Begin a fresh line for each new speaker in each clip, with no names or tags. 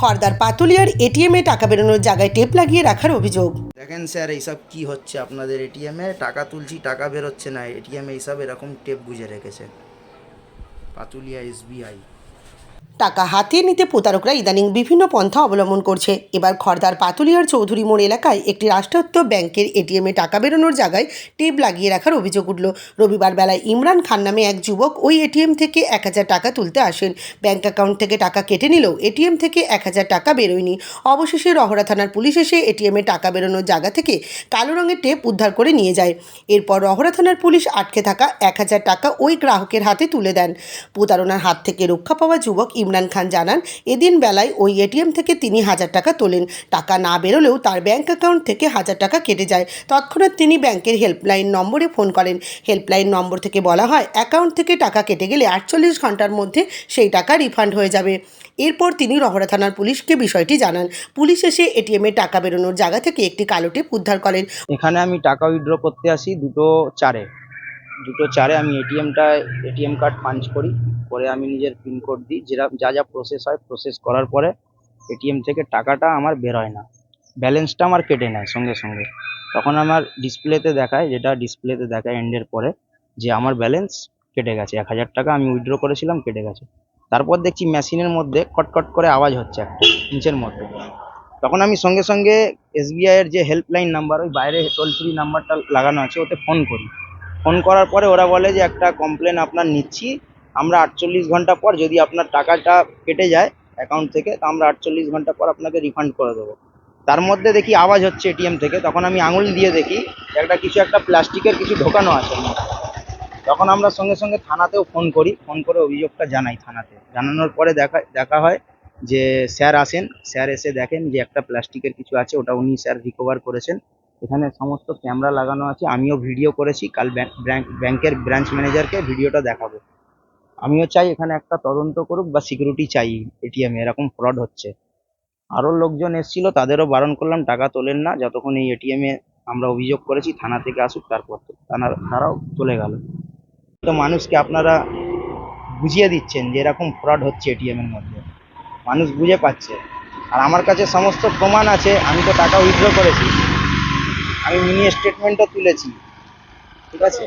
খর্দার পাতুলিয়ার এটিএমে টাকা বেরোনোর জায়গায় টেপ লাগিয়ে রাখার অভিযোগ।
দেখেন স্যার এইসব কি হচ্ছে আপনাদের এটিএমে? টাকা তুলছি টাকা বেরোচ্ছে না। এটিএমে এইসব এরকম টেপ বুঝে রেখেছে। পাতুলিয়া এসবিআই।
টাকা হাতিয়ে নিতে প্রতারকরা ইদানিং বিভিন্ন পন্থা অবলম্বন করছে। এবার খর্দার পাতুলিয়ার চৌধুরী মোড় এলাকায় একটি রাষ্ট্রায়ত্ত ব্যাংকের এটিএমে টাকা বেরোনোর জায়গায় টেপ লাগিয়ে রাখার অভিযোগ উঠল। রবিবার বেলায় ইমরান খান নামে এক যুবক ওই এটিএম থেকে এক হাজার টাকা তুলতে আসেন। ব্যাংক অ্যাকাউন্ট থেকে টাকা কেটে নিলেও এটিএম থেকে এক হাজার টাকা বেরোয়নি। অবশেষে রহরা থানার পুলিশ এসে এটিএমে টাকা বেরোনোর জায়গা থেকে কালো রঙের টেপ উদ্ধার করে নিয়ে যায়। এরপর রহরা থানার পুলিশ আটকে থাকা এক হাজার টাকা ওই গ্রাহকের হাতে তুলে দেন। প্রতারণার হাত থেকে রক্ষা পাওয়া যুবক ইমরান খান জানান, এদিন বেলায় ওই এটিএম থেকে তিনি হাজার টাকা তোলেন। টাকা না বেরোলেও তার ব্যাংক অ্যাকাউন্ট থেকে হাজার টাকা কেটে যায়। তৎক্ষণাৎ তিনি ব্যাংকের হেল্পলাইন নম্বরে ফোন করেন। হেল্পলাইন নম্বর থেকে বলা হয়, অ্যাকাউন্ট থেকে টাকা কেটে গেলে আটচল্লিশ ঘণ্টার মধ্যে সেই টাকা রিফান্ড হয়ে যাবে। এরপর তিনি রহরা থানার পুলিশকে বিষয়টি জানান। পুলিশ এসে এটিএমে টাকা বেরোনোর জায়গা থেকে একটি কালো টেপ উদ্ধার করেন।
এখানে আমি টাকা উইথড্র করতে আসি দুটো চারে। দুটো চারে আমি এটিএমটা এটিএম কার্ড পাঞ্চ করি, করে আমি নিজের পিনকোড দিই। যেটা যা যা প্রসেস হয় প্রসেস করার পরে এটিএম থেকে টাকাটা আমার বের হয় না। ব্যালেন্সটা আমার কেটে নেয় সঙ্গে সঙ্গে। তখন আমার ডিসপ্লেতে দেখায়, যেটা ডিসপ্লেতে দেখায় এন্ডের পরে, যে আমার ব্যালেন্স কেটে গেছে। এক হাজার টাকা আমি উইথড্র করেছিলাম, কেটে গেছে। তারপর দেখছি মেশিনের মধ্যে কটকট করে আওয়াজ হচ্ছে একটা ইঞ্চের মধ্যে। তখন আমি সঙ্গে সঙ্গে এসবিআই এর যে হেল্পলাইন নাম্বার ওই বাইরে টোল ফ্রি নাম্বারটা লাগানো আছে, ওতে ফোন করি। ফোন করার পরে ওরা বলে যে, একটা কমপ্লেন আপনার নিচ্ছি। আমরা আটচল্লিশ ঘণ্টা পর যদি আপনার টাকাটা কেটে যায় অ্যাকাউন্ট থেকে, তো আমরা আটচল্লিশ ঘণ্টা পর আপনাকে রিফান্ড করে দেবো। তার মধ্যে দেখি আওয়াজ হচ্ছে এটিএম থেকে। তখন আমি আঙুল দিয়ে দেখি, একটা কিছু একটা প্লাস্টিকের কিছু ঢোকানো আছে তখন আমরা সঙ্গে সঙ্গে থানাতেও ফোন করি। ফোন করে অভিযোগটা জানাই থানাতে। জানানোর পরে দেখা দেখা হয় যে, স্যার আসেন। স্যার এসে দেখেন যে, একটা প্লাস্টিকের কিছু আছে, ওটা উনি স্যার রিকভার করেছেন। এখানে সমস্ত ক্যামেরা লাগানো আছে। আমিও ভিডিও করেছি। কাল ব্যাংক ব্যাংক- ব্যাংকের ব্রাঞ্চ ম্যানেজারকে ভিডিওটা দেখাবো। আমিও চাই এখানে একটা তদন্ত করুক বা সিকিউরিটি চাই এটিএম এরকম ফ্রড হচ্ছে। আরও লোকজন এসেছিল, তাদেরও বারণ করলাম, টাকা তোলেন না। যতক্ষণ এই এটিএম এ আমরা অভিযোগ করেছি, থানা থেকে আসুক, তারপর তারা তারাও চলে গেল। তো মানুষকে আপনারা বুঝিয়ে দিচ্ছেন যে এরকম ফ্রড হচ্ছে এটিএম এর মধ্যে। মানুষ বুঝে পাচ্ছে। আর আমার কাছে সমস্ত প্রমাণ আছে, আমি তো টাকা উইথড্র করেছি। আমি মিনি স্টেটমেন্টও তুলেছি। ঠিক আছে?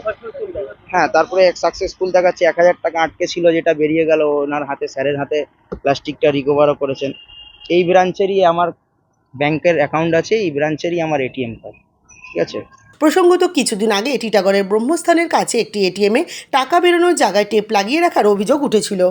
হ্যাঁ তারপরে এক সাকসেসফুল দেখাচ্ছে, এক হাজার টাকা আটকে ছিল, যেটা বেরিয়ে গেল, ওনার হাতে, স্যারের হাতে প্লাস্টিকটা রিকভারও করেছেন। এই ব্রাঞ্চেরই আমার ব্যাংকের অ্যাকাউন্ট আছে, এই ব্রাঞ্চেরই আমার এটিএম কার্ড ঠিক আছে?
প্রসঙ্গত কিছুদিন আগে টিটাগড়ের ব্রহ্মস্থানের কাছে একটি এটিএমে টাকা বেরোনোর জায়গায় টেপ লাগিয়ে রাখার অভিযোগ উঠেছিল।